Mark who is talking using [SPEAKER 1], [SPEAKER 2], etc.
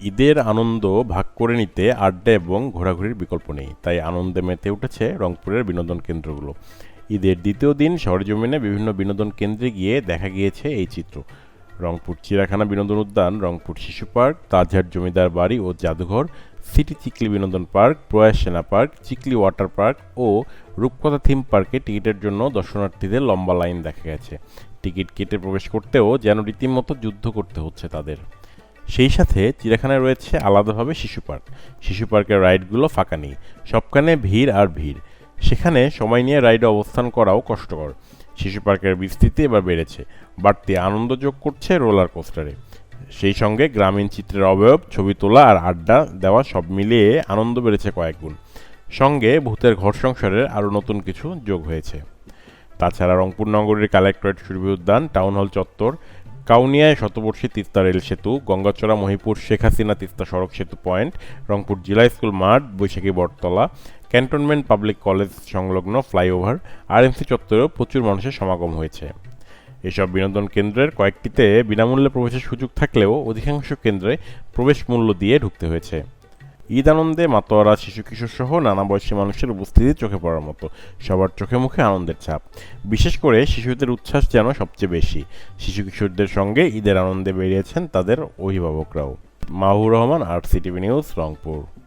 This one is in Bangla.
[SPEAKER 1] ঈদের আনন্দ ভাগ করে নিতে আড্ডা এবং ঘোরাঘুরির বিকল্প নেই। তাই আনন্দে মেতে উঠেছে রংপুরের বিনোদন কেন্দ্রগুলো। ঈদের দ্বিতীয় দিন সরজমিনে বিভিন্ন বিনোদন কেন্দ্রে গিয়ে দেখা গিয়েছে এই চিত্র। রংপুর চিড়াখানা বিনোদন উদ্যান, রংপুর শিশু পার্ক, তাজহাট জমিদার বাড়ি ও জাদুঘর, সিটি চিকলি বিনোদন পার্ক, প্রয়াস সেনা পার্ক, চিকলি ওয়াটার পার্ক ও রূপকথা থিম পার্কে টিকিটের জন্য দর্শনার্থীদের লম্বা লাইন দেখা গেছে। টিকিট কেটে প্রবেশ করতেও যেন রীতিমতো যুদ্ধ করতে হচ্ছে তাদের। সেই সাথে চিড়িয়াখানায় রয়েছে আলাদাভাবে শিশু পার্ক। শিশু পার্কের রাইডগুলো ফাঁকা নেই। সবখানে ভিড় আর ভিড়। সেখানে সময় নিয়ে রাইডে অবস্থান করাও কষ্টকর। শিশু পার্কের বিস্তৃতি এবার বেড়েছে। বাড়তি আনন্দ যোগ করছে রোলার কোস্টারে। সেই সঙ্গে গ্রামীণ চিত্রের অবয়ব, ছবি তোলা আর আড্ডা দেওয়া সব মিলিয়ে আনন্দ বেড়েছে কয়েক গুণ। সঙ্গে ভূতের ঘর সংসারের আরও নতুন কিছু যোগ হয়েছে। তাছাড়া রংপুর নগরীর কালেক্টরেট সুরভি উদ্যান, টাউন হল চত্বর কাউনিয়ায় শতবর্ষী তিস্তা রেল সেতু, গঙ্গাচড়া, মহিপুর, শেখ হাসিনা তিস্তা সড়ক সেতু পয়েন্ট, রংপুর জিলা স্কুল মাঠ, বৈশাখী বটতলা, ক্যান্টনমেন্ট পাবলিক কলেজ সংলগ্ন ফ্লাইওভার, আরএমসি চত্বরেও প্রচুর মানুষের সমাগম হয়েছে। এসব বিনোদন কেন্দ্রের কয়েকটিতে বিনামূল্যে প্রবেশের সুযোগ থাকলেও অধিকাংশ কেন্দ্রে প্রবেশ মূল্য দিয়ে ঢুকতে হয়েছে। ঈদ আনন্দে মাতোয়ারা শিশু কিশোর সহ নানা বয়সী মানুষের উপস্থিতি চোখে পড়ার মতো। সবার চোখে মুখে আনন্দের ছাপ। বিশেষ করে শিশুদের উচ্ছ্বাস যেন সবচেয়ে বেশি। শিশু কিশোরদের সঙ্গে ঈদের আনন্দে বেরিয়েছেন তাদের অভিভাবকরাও। মাহবুর রহমান আর সিটিভি নিউজ রংপুর।